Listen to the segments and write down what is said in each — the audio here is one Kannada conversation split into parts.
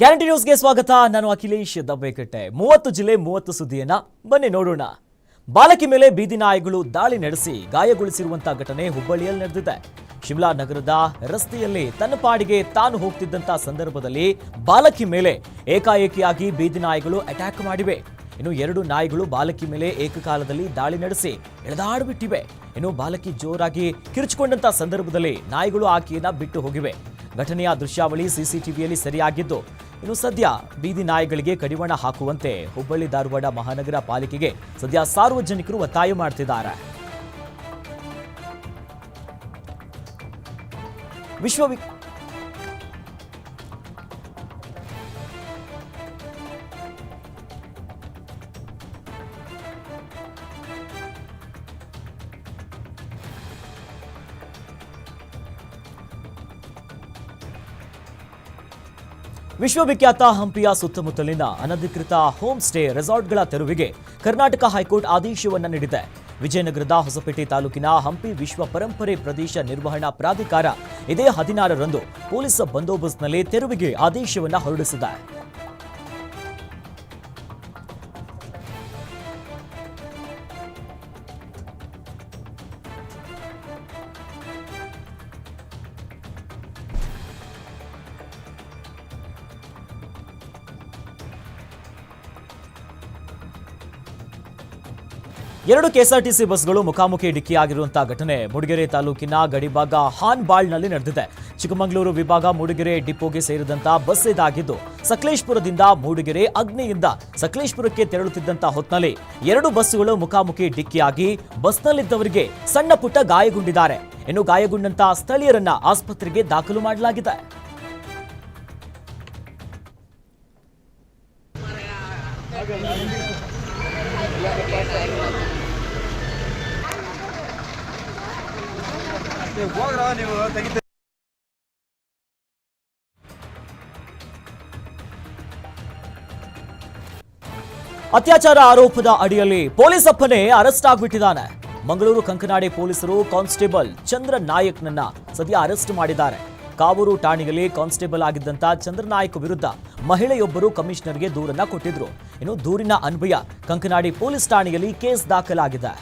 ಗ್ಯಾರಂಟಿ ನ್ಯೂಸ್ಗೆ ಸ್ವಾಗತ. ನಾನು ಅಖಿಲೇಶ್ ದಬ್ಬೆಕಟ್ಟೆ. ಮೂವತ್ತು ಜಿಲ್ಲೆ ಮೂವತ್ತು ಸುದ್ದಿಯನ್ನ ಬನ್ನಿ ನೋಡೋಣ. ಬಾಲಕಿ ಮೇಲೆ ಬೀದಿ ನಾಯಿಗಳು ದಾಳಿ ನಡೆಸಿ ಗಾಯಗೊಳಿಸಿರುವಂತಹ ಘಟನೆ ಹುಬ್ಬಳ್ಳಿಯಲ್ಲಿ ನಡೆದಿದೆ. ಶಿಮ್ಲಾ ನಗರದ ರಸ್ತೆಯಲ್ಲಿ ತನ್ನ ಪಾಡಿಗೆ ತಾನು ಹೋಗ್ತಿದ್ದಂತಹ ಸಂದರ್ಭದಲ್ಲಿ ಬಾಲಕಿ ಮೇಲೆ ಏಕಾಏಕಿಯಾಗಿ ಬೀದಿ ನಾಯಿಗಳು ಅಟ್ಯಾಕ್ ಮಾಡಿವೆ. ಇನ್ನು ಎರಡು ನಾಯಿಗಳು ಬಾಲಕಿ ಮೇಲೆ ಏಕಕಾಲದಲ್ಲಿ ದಾಳಿ ನಡೆಸಿ ಎಳೆದಾಡ್ಬಿಟ್ಟಿವೆ. ಇನ್ನು ಬಾಲಕಿ ಜೋರಾಗಿ ಕಿರುಚಿಕೊಂಡಂತ ಸಂದರ್ಭದಲ್ಲಿ ನಾಯಿಗಳು ಆಕೆಯನ್ನ ಬಿಟ್ಟು ಹೋಗಿವೆ. ಘಟನೆಯ ದೃಶ್ಯಾವಳಿ ಸಿಸಿಟಿವಿಯಲ್ಲಿ ಸರಿಯಾಗಿದ್ದು ಇನ್ನು ಸದ್ಯ ಬೀದಿ ನಾಯಿಗಳಿಗೆ ಕಡಿವಾಣ ಹಾಕುವಂತೆ ಹುಬ್ಬಳ್ಳಿ ಧಾರವಾಡ ಮಹಾನಗರ ಪಾಲಿಕೆಗೆ ಸದ್ಯ ಸಾರ್ವಜನಿಕರು ಒತ್ತಾಯ ಮಾಡುತ್ತಿದ್ದಾರೆ ವಿಶ್ವವಿ ವಿಶ್ವವಿಖ್ಯಾತ ಹಂಪಿಯ ಸುತ್ತಮುತ್ತಲಿನ ಅನಧಿಕೃತ ಹೋಮ್ ಸ್ಟೇ ರೆಸಾರ್ಟ್ಗಳ ತೆರವಿಗೆ ಕರ್ನಾಟಕ ಹೈಕೋರ್ಟ್ ಆದೇಶವನ್ನು ನೀಡಿದೆ. ವಿಜಯನಗರದ ಹೊಸಪೇಟೆ ತಾಲೂಕಿನ ಹಂಪಿ ವಿಶ್ವ ಪರಂಪರೆ ಪ್ರದೇಶ ನಿರ್ವಹಣಾ ಪ್ರಾಧಿಕಾರ ಇದೇ ಹದಿನಾರರಂದು ಪೊಲೀಸ್ ಬಂದೋಬಸ್ತ್ನಲ್ಲಿ ತೆರವಿಗೆ ಆದೇಶವನ್ನು ಹೊರಡಿಸಿದೆ. ಎರಡು ಕೆಎಸ್ಆರ್ಟಿಸಿ ಬಸ್ಗಳು ಮುಖಾಮುಖಿ ಡಿಕ್ಕಿಯಾಗಿರುವಂತಹ ಘಟನೆ ಮೂಡಿಗೆರೆ ತಾಲೂಕಿನ ಗಡಿಭಾಗ ಹಾನ್ಬಾಳ್ನಲ್ಲಿ ನಡೆದಿದೆ. ಚಿಕ್ಕಮಗಳೂರು ವಿಭಾಗ ಮೂಡಿಗೆರೆ ಡಿಪೋಗೆ ಸೇರಿದಂತಹ ಬಸ್ ಇದಾಗಿದ್ದು, ಸಕಲೇಶ್ಪುರದಿಂದ ಮೂಡಿಗೆರೆ ಅಗ್ನಿಯಿಂದ ಸಕಲೇಶ್ಪುರಕ್ಕೆ ತೆರಳುತ್ತಿದ್ದಂತಹ ಹೊತ್ನಲ್ಲಿ ಎರಡು ಬಸ್ಸುಗಳು ಮುಖಾಮುಖಿ ಡಿಕ್ಕಿಯಾಗಿ ಬಸ್ನಲ್ಲಿದ್ದವರಿಗೆ ಸಣ್ಣ ಪುಟ್ಟ ಗಾಯಗೊಂಡಿದ್ದಾರೆ. ಇನ್ನು ಗಾಯಗೊಂಡಂತಹ ಸ್ಥಳೀಯರನ್ನ ಆಸ್ಪತ್ರೆಗೆ ದಾಖಲು ಮಾಡಲಾಗಿದೆ. ಅತ್ಯಾಚಾರ ಆರೋಪದ ಅಡಿಯಲ್ಲಿ ಪೊಲೀಸ್ ಅಪ್ಪನೇ ಅರೆಸ್ಟ್ ಆಗ್ಬಿಟ್ಟಿದ್ದಾನೆ. ಮಂಗಳೂರು ಕಂಕನಾಡಿ ಪೊಲೀಸರು ಕಾನ್ಸ್ಟೇಬಲ್ ಚಂದ್ರ ನಾಯಕ್ನನ್ನ ಸದ್ಯ ಅರೆಸ್ಟ್ ಮಾಡಿದ್ದಾರೆ. ಕಾವೂರು ಠಾಣೆಯಲ್ಲಿ ಕಾನ್ಸ್ಟೇಬಲ್ ಆಗಿದ್ದಂತ ಚಂದ್ರ ನಾಯಕ್ ವಿರುದ್ಧ ಮಹಿಳೆಯೊಬ್ಬರು ಕಮಿಷನರ್ಗೆ ದೂರನ್ನ ಕೊಟ್ಟಿದ್ರು. ಇನ್ನು ದೂರಿನ ಅನ್ವಯ ಕಂಕನಾಡಿ ಪೊಲೀಸ್ ಠಾಣೆಯಲ್ಲಿ ಕೇಸ್ ದಾಖಲಾಗಿದೆ.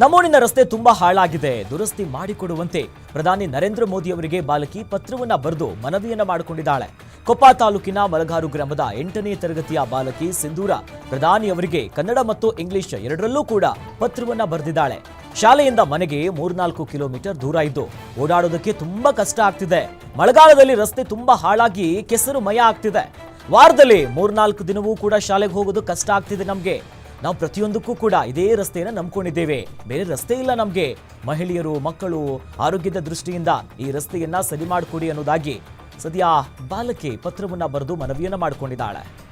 ನಮ್ಮೂರಿನ ರಸ್ತೆ ತುಂಬಾ ಹಾಳಾಗಿದೆ. ದುರಸ್ತಿ ಮಾಡಿಕೊಡುವಂತೆ ಪ್ರಧಾನಿ ನರೇಂದ್ರ ಮೋದಿ ಅವರಿಗೆ ಬಾಲಕಿ ಪತ್ರವನ್ನ ಬರೆದು ಮನವಿಯನ್ನ ಮಾಡಿಕೊಂಡಿದ್ದಾಳೆ. ಕೊಪ್ಪ ತಾಲೂಕಿನ ಮಲಗಾರು ಗ್ರಾಮದ ಎಂಟನೇ ತರಗತಿಯ ಬಾಲಕಿ ಸಿಂಧೂರ ಪ್ರಧಾನಿ ಅವರಿಗೆ ಕನ್ನಡ ಮತ್ತು ಇಂಗ್ಲಿಷ್ ಎರಡರಲ್ಲೂ ಕೂಡ ಪತ್ರವನ್ನ ಬರೆದಿದ್ದಾಳೆ. ಶಾಲೆಯಿಂದ ಮನೆಗೆ ಮೂರ್ನಾಲ್ಕು ಕಿಲೋಮೀಟರ್ ದೂರ ಇದ್ದು ಓಡಾಡೋದಕ್ಕೆ ತುಂಬಾ ಕಷ್ಟ ಆಗ್ತಿದೆ. ಮಳೆಗಾಲದಲ್ಲಿ ರಸ್ತೆ ತುಂಬಾ ಹಾಳಾಗಿ ಕೆಸರು ಮಯ ಆಗ್ತಿದೆ. ವಾರದಲ್ಲಿ ಮೂರ್ನಾಲ್ಕು ದಿನವೂ ಕೂಡ ಶಾಲೆಗೆ ಹೋಗೋದು ಕಷ್ಟ ಆಗ್ತಿದೆ ನಮ್ಗೆ. ನಾವು ಪ್ರತಿಯೊಂದಕ್ಕೂ ಕೂಡ ಇದೇ ರಸ್ತೆಯನ್ನು ನಂಬ್ಕೊಂಡಿದ್ದೇವೆ. ಬೇರೆ ರಸ್ತೆ ಇಲ್ಲ ನಮಗೆ. ಮಹಿಳೆಯರು, ಮಕ್ಕಳು ಆರೋಗ್ಯದ ದೃಷ್ಟಿಯಿಂದ ಈ ರಸ್ತೆಯನ್ನ ಸರಿ ಮಾಡಿಕೊಡಿ ಅನ್ನೋದಾಗಿ ಸದ್ಯ ಬಾಲಕಿ ಪತ್ರವನ್ನ ಬರೆದು ಮನವಿಯನ್ನ ಮಾಡಿಕೊಂಡಿದ್ದಾಳೆ.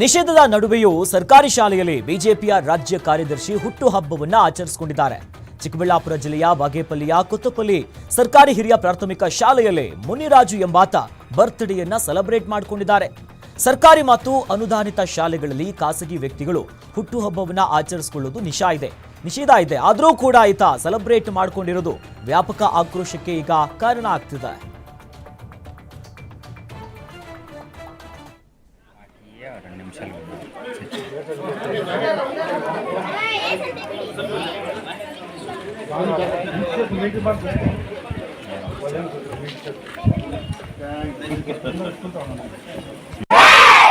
ನಿಷೇಧದ ನಡುವೆಯೂ ಸರ್ಕಾರಿ ಶಾಲೆಯಲ್ಲಿ ಬಿಜೆಪಿಯ ರಾಜ್ಯ ಕಾರ್ಯದರ್ಶಿ ಹುಟ್ಟುಹಬ್ಬವನ್ನ ಆಚರಿಸಿಕೊಂಡಿದ್ದಾರೆ. ಚಿಕ್ಕಬಳ್ಳಾಪುರ ಜಿಲ್ಲೆಯ ಬಾಗೇಪಲ್ಲಿಯ ಕೊತ್ತಪಲ್ಲಿ ಸರ್ಕಾರಿ ಹಿರಿಯ ಪ್ರಾಥಮಿಕ ಶಾಲೆಯಲ್ಲಿ ಮುನಿರಾಜು ಎಂಬಾತ ಬರ್ತ್ಡೇಯನ್ನ ಸೆಲೆಬ್ರೇಟ್ ಮಾಡಿಕೊಂಡಿದ್ದಾರೆ. ಸರ್ಕಾರಿ ಮತ್ತು ಅನುದಾನಿತ ಶಾಲೆಗಳಲ್ಲಿ ಖಾಸಗಿ ವ್ಯಕ್ತಿಗಳು ಹುಟ್ಟುಹಬ್ಬವನ್ನ ಆಚರಿಸಿಕೊಳ್ಳೋದು ನಿಷಾ ಇದೆ. ನಿಷೇಧ ಇದೆ. ಆದರೂ ಕೂಡ ಈತ ಸೆಲೆಬ್ರೇಟ್ ಮಾಡಿಕೊಂಡಿರೋದು ವ್ಯಾಪಕ ಆಕ್ರೋಶಕ್ಕೆ ಈಗ ಕಾರಣ ಆಗ್ತಿದೆ.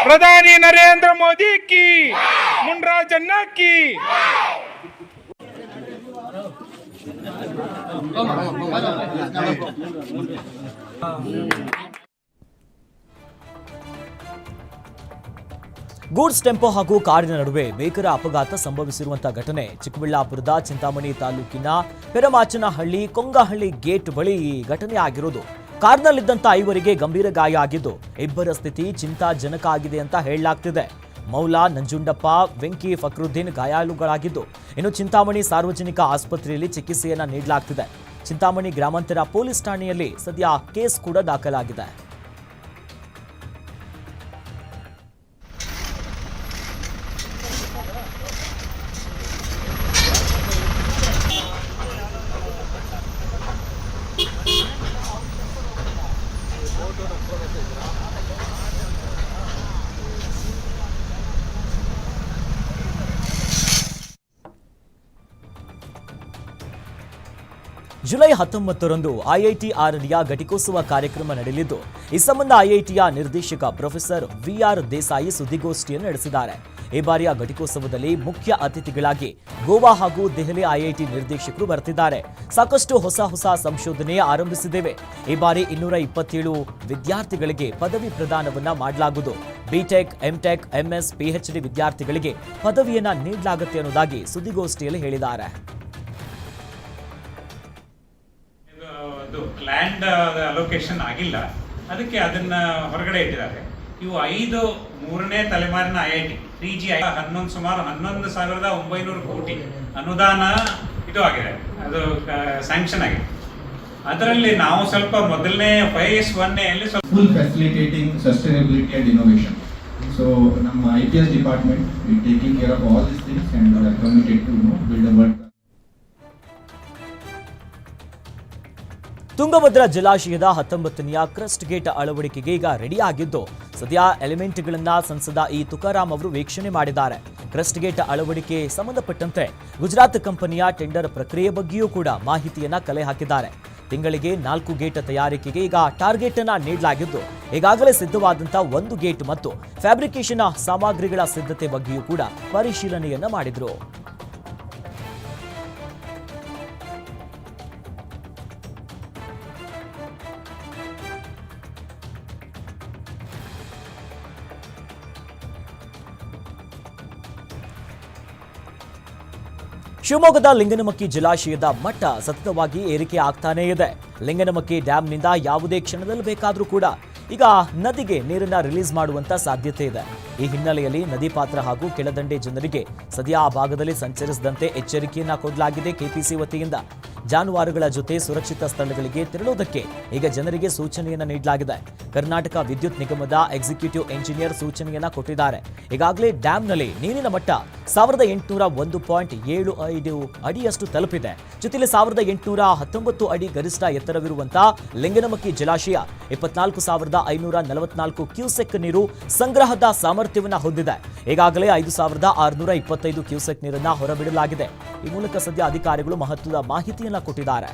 ಪ್ರಧಾನಿ ನರೇಂದ್ರ ಮೋದಿ ಕಿ ಮುನ್ರಾಜನ್ನ ಕಿ ಗೂಡ್ಸ್ ಟೆಂಪೋ ಹಾಗೂ ಕಾರಿನ ನಡುವೆ ಭೀಕರ ಅಪಘಾತ ಸಂಭವಿಸಿರುವಂತಹ ಘಟನೆ ಚಿಕ್ಕಬಳ್ಳಾಪುರದ ಚಿಂತಾಮಣಿ ತಾಲೂಕಿನ ಪೆರಮಾಚನಹಳ್ಳಿ ಕೊಂಗಹಳ್ಳಿ ಗೇಟ್ ಬಳಿ ಈ ಘಟನೆ ಆಗಿರೋದು. ಕಾರ್ನಲ್ಲಿದ್ದಂತ ಐವರಿಗೆ ಗಂಭೀರ ಗಾಯ ಆಗಿದ್ದು, ಇಬ್ಬರ ಸ್ಥಿತಿ ಚಿಂತಾಜನಕ ಆಗಿದೆ ಅಂತ ಹೇಳಲಾಗ್ತಿದೆ. ಮೌಲಾ, ನಂಜುಂಡಪ್ಪ, ವೆಂಕಿ ಫಕ್ರುದ್ದೀನ್ ಗಾಯಾಳುಗಳಾಗಿದ್ದು, ಇನ್ನು ಚಿಂತಾಮಣಿ ಸಾರ್ವಜನಿಕ ಆಸ್ಪತ್ರೆಯಲ್ಲಿ ಚಿಕಿತ್ಸೆಯನ್ನು ನೀಡಲಾಗ್ತಿದೆ. ಚಿಂತಾಮಣಿ ಗ್ರಾಮಾಂತರ ಪೊಲೀಸ್ ಠಾಣೆಯಲ್ಲಿ ಸದ್ಯ ಕೇಸ್ ಕೂಡ ದಾಖಲಾಗಿದೆ. ಜುಲೈ ಹತ್ತೊಂಬತ್ತರಂದು ಐಐಟಿ ಆರ್ಡಿಯ ಘಟಿಕೋತ್ಸವ ಕಾರ್ಯಕ್ರಮ ನಡೆಯಲಿದ್ದು, ಈ ಸಂಬಂಧ ಐಐಟಿಯ ನಿರ್ದೇಶಕ ಪ್ರೊಫೆಸರ್ ವಿಆರ್ ದೇಸಾಯಿ ಸುದ್ದಿಗೋಷ್ಠಿಯನ್ನು ನಡೆಸಿದ್ದಾರೆ. ಈ ಬಾರಿಯ ಘಟಿಕೋತ್ಸವದಲ್ಲಿ ಮುಖ್ಯ ಅತಿಥಿಗಳಾಗಿ ಗೋವಾ ಹಾಗೂ ದೆಹಲಿ ಐಐಟಿ ನಿರ್ದೇಶಕರು ಬರ್ತಿದ್ದಾರೆ ಸಾಕಷ್ಟು ಹೊಸ ಹೊಸ ಸಂಶೋಧನೆ ಆರಂಭಿಸಿದ್ದೇವೆ. ಈ ಬಾರಿ ಇನ್ನೂರ ಇಪ್ಪತ್ತೇಳು ವಿದ್ಯಾರ್ಥಿಗಳಿಗೆ ಪದವಿ ಪ್ರದಾನವನ್ನ ಮಾಡಲಾಗುವುದು. ಬಿಟೆಕ್ ಎಂಟೆಕ್ ಎಂಎಸ್ ಪಿಎಚ್ಡಿ ವಿದ್ಯಾರ್ಥಿಗಳಿಗೆ ಪದವಿಯನ್ನ ನೀಡಲಾಗುತ್ತೆ ಅನ್ನೋದಾಗಿ ಸುದ್ದಿಗೋಷ್ಠಿಯಲ್ಲಿ ಹೇಳಿದ್ದಾರೆ. ಇದು ಲ್ಯಾಂಡ್ ಅಲೋಕೇಶನ್ ಆಗಿಲ್ಲ. ಅದಕ್ಕೆ ಅದನ್ನ ಹೊರಗಡೆ ಇಟ್ಟಿದ್ದಾರೆ. ಇವು ಐದು ಮೂರನೇ ತಲೆಮಾರಿನ I I T three G ಹನ್ನೊಂದು ಸುಮಾರು ಹನ್ನೊಂದು ಸಾವಿರದ ಒಂಬೈನೂರು ಕೋಟಿ ಅನುದಾನ ಇದು ಆಗಿದೆ. ಅದು ಸ್ಯಾಂಕ್ಷನ್ ಆಗಿದೆ. ಅದರಲ್ಲಿ ನಾವು ಸ್ವಲ್ಪ ಮೊದಲನೇ ಫೈಸ್ ಒನ್ನೆಯಲ್ಲಿ ಸ್ವಲ್ಪ full facilitating sustainability and innovation. So ನಮ್ಮ I T S department of all these things and we are committed to know, build Tungabhadra ಜಲಾಶಯದ ಹತ್ತೊಂಬತ್ತನೆಯ ಕ್ರಸ್ಟ್ ಗೇಟ್ ಅಳವಡಿಕೆಗೆ ಈಗ ರೆಡಿಯಾಗಿದ್ದು, ಸದ್ಯ ಎಲಿಮೆಂಟ್ಗಳನ್ನ ಸಂಸದ ಇ ತುಕಾರಾಂ ಅವರು ವೀಕ್ಷಣೆ ಮಾಡಿದ್ದಾರೆ. ಕ್ರಸ್ಟ್ ಗೇಟ್ ಅಳವಡಿಕೆ ಸಂಬಂಧಪಟ್ಟಂತೆ ಗುಜರಾತ್ ಕಂಪನಿಯ ಟೆಂಡರ್ ಪ್ರಕ್ರಿಯೆ ಬಗ್ಗೆಯೂ ಕೂಡ ಮಾಹಿತಿಯನ್ನ ಕಲೆ ಹಾಕಿದ್ದಾರೆ. ತಿಂಗಳಿಗೆ ನಾಲ್ಕು ಗೇಟ್ ತಯಾರಿಕೆಗೆ ಈಗ ಟಾರ್ಗೆಟ್ ಅನ್ನ ನೀಡಲಾಗಿದ್ದು, ಈಗಾಗಲೇ ಸಿದ್ಧವಾದಂತಹ ಒಂದು ಗೇಟ್ ಮತ್ತು ಫ್ಯಾಬ್ರಿಕೇಶನ್ ಸಾಮಗ್ರಿಗಳ ಸಿದ್ಧತೆ ಬಗ್ಗೆಯೂ ಕೂಡ ಪರಿಶೀಲನೆಯನ್ನ ಮಾಡಿದ್ರು. ಶಿವಮೊಗ್ಗದ ಲಿಂಗನಮಕ್ಕಿ ಜಲಾಶಯದ ಮಟ್ಟ ಸತತವಾಗಿ ಏರಿಕೆ ಆಗ್ತಾನೇ ಇದೆ. ಲಿಂಗನಮಕ್ಕಿ ಡ್ಯಾಂನಿಂದ ಯಾವುದೇ ಕ್ಷಣದಲ್ಲಿ ಬೇಕಾದರೂ ಕೂಡ ಈಗ ನದಿಗೆ ನೀರನ್ನ ರಿಲೀಸ್ ಮಾಡುವಂತ ಸಾಧ್ಯತೆ ಇದೆ. ಈ ಹಿನ್ನೆಲೆಯಲ್ಲಿ ನದಿ ಪಾತ್ರ ಹಾಗೂ ಕೆಳದಂಡೆ ಜನರಿಗೆ ಸದ್ಯ ಆ ಭಾಗದಲ್ಲಿ ಸಂಚರಿಸದಂತೆ ಎಚ್ಚರಿಕೆಯನ್ನ ಕೊಡಲಾಗಿದೆ ಕೆಪಿಸಿ ವತಿಯಿಂದ. ಜಾನುವಾರುಗಳ ಜೊತೆ ಸುರಕ್ಷಿತ ಸ್ಥಳಗಳಿಗೆ ತೆರಳುವುದಕ್ಕೆ ಈಗ ಜನರಿಗೆ ಸೂಚನೆಯನ್ನ ನೀಡಲಾಗಿದೆ. ಕರ್ನಾಟಕ ವಿದ್ಯುತ್ ನಿಗಮದ ಎಕ್ಸಿಕ್ಯೂಟಿವ್ ಎಂಜಿನಿಯರ್ ಸೂಚನೆಯನ್ನ ಕೊಟ್ಟಿದ್ದಾರೆ. ಈಗಾಗಲೇ ಡ್ಯಾಂನಲ್ಲಿ ನೀರಿನ ಮಟ್ಟ ಸಾವಿರದ ಎಂಟುನೂರ ಒಂದು ಪಾಯಿಂಟ್ ಏಳು ಐದು ಅಡಿಯಷ್ಟು ತಲುಪಿದೆ. ಜೊತೆಲಿ ಸಾವಿರದ ಎಂಟುನೂರ ಹತ್ತೊಂಬತ್ತು ಅಡಿ ಗರಿಷ್ಠ ಎತ್ತರವಿರುವಂತಹ ಲಿಂಗನಮಕ್ಕಿ ಜಲಾಶಯ ಇಪ್ಪತ್ನಾಲ್ಕು ಸಾವಿರದ ಐನೂರ ನಲವತ್ನಾಲ್ಕು ಕ್ಯೂಸೆಕ್ ನೀರು ಸಂಗ್ರಹದ ಸಾಮರ್ಥ್ಯವನ್ನ ಹೊಂದಿದೆ. ಈಗಾಗಲೇ ಐದು ಸಾವಿರದ ಆರುನೂರ ಇಪ್ಪತ್ತೈದು ಕ್ಯೂಸೆಕ್ ನೀರನ್ನ ಹೊರಬಿಡಲಾಗಿದೆ. ಈ ಮೂಲಕ ಸದ್ಯ ಅಧಿಕಾರಿಗಳು ಮಹತ್ವದ ಮಾಹಿತಿಯನ್ನ ಕೊಟ್ಟಿದ್ದಾರೆ.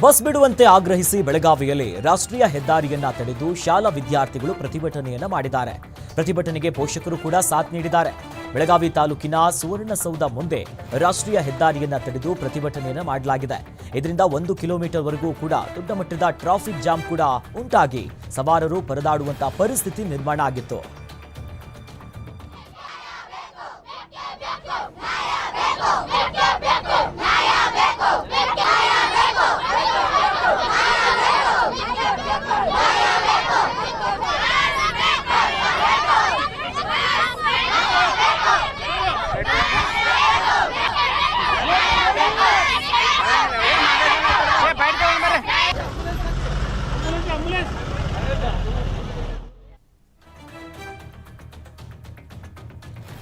ಬಸ್ ಬಿಡುವಂತೆ ಆಗ್ರಹಿಸಿ ಬೆಳಗಾವಿಯಲ್ಲಿ ರಾಷ್ಟ್ರೀಯ ಹೆದ್ದಾರಿಯನ್ನ ತಡೆದು ಶಾಲಾ ವಿದ್ಯಾರ್ಥಿಗಳು ಪ್ರತಿಭಟನೆಯನ್ನ ಮಾಡಿದ್ದಾರೆ. ಪ್ರತಿಭಟನೆಗೆ ಪೋಷಕರು ಕೂಡ ಸಾಥ್ ನೀಡಿದ್ದಾರೆ. ಬೆಳಗಾವಿ ತಾಲೂಕಿನ ಸುವರ್ಣಸೌಧ ಮುಂದೆ ರಾಷ್ಟ್ರೀಯ ಹೆದ್ದಾರಿಯನ್ನ ತಡೆದು ಪ್ರತಿಭಟನೆಯನ್ನ ಮಾಡಲಾಗಿದೆ. ಇದರಿಂದ ಒಂದು ಕಿಲೋಮೀಟರ್ ವರೆಗೂ ಕೂಡ ದೊಡ್ಡ ಮಟ್ಟದ ಟ್ರಾಫಿಕ್ ಜಾಮ್ ಕೂಡ ಉಂಟಾಗಿ ಸವಾರರು ಪರದಾಡುವಂತಹ ಪರಿಸ್ಥಿತಿ ನಿರ್ಮಾಣ ಆಗಿತ್ತು.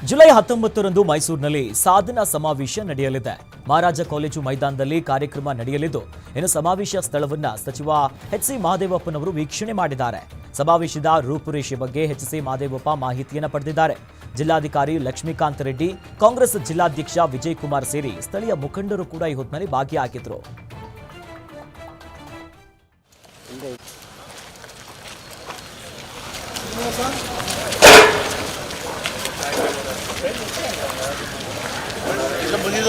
ಜುಲೈ ಹತ್ತೊಂಬತ್ತರಂದು ಮೈಸೂರಿನಲ್ಲಿ ಸಾಧನಾ ಸಮಾವೇಶ ನಡೆಯಲಿದೆ. ಮಹಾರಾಜ ಕಾಲೇಜು ಮೈದಾನದಲ್ಲಿ ಕಾರ್ಯಕ್ರಮ ನಡೆಯಲಿದ್ದು, ಇನ್ನು ಸಮಾವೇಶ ಸ್ಥಳವನ್ನ ಸಚಿವ ಎಚ್ ಸಿ ಮಹದೇವಪ್ಪನವರು ವೀಕ್ಷಣೆ ಮಾಡಿದ್ದಾರೆ. ಸಮಾವೇಶದ ರೂಪುರೇಷೆ ಬಗ್ಗೆ ಎಚ್ ಸಿ ಮಹದೇವಪ್ಪ ಮಾಹಿತಿಯನ್ನು ಪಡೆದಿದ್ದಾರೆ. ಜಿಲ್ಲಾಧಿಕಾರಿ ಲಕ್ಷ್ಮೀಕಾಂತ್ ರೆಡ್ಡಿ, ಕಾಂಗ್ರೆಸ್ ಜಿಲ್ಲಾಧ್ಯಕ್ಷ ವಿಜಯ್ ಕುಮಾರ್ ಸೇರಿ ಸ್ಥಳೀಯ ಮುಖಂಡರು ಕೂಡ ಈ ಹೊತ್ತಿನಲ್ಲಿ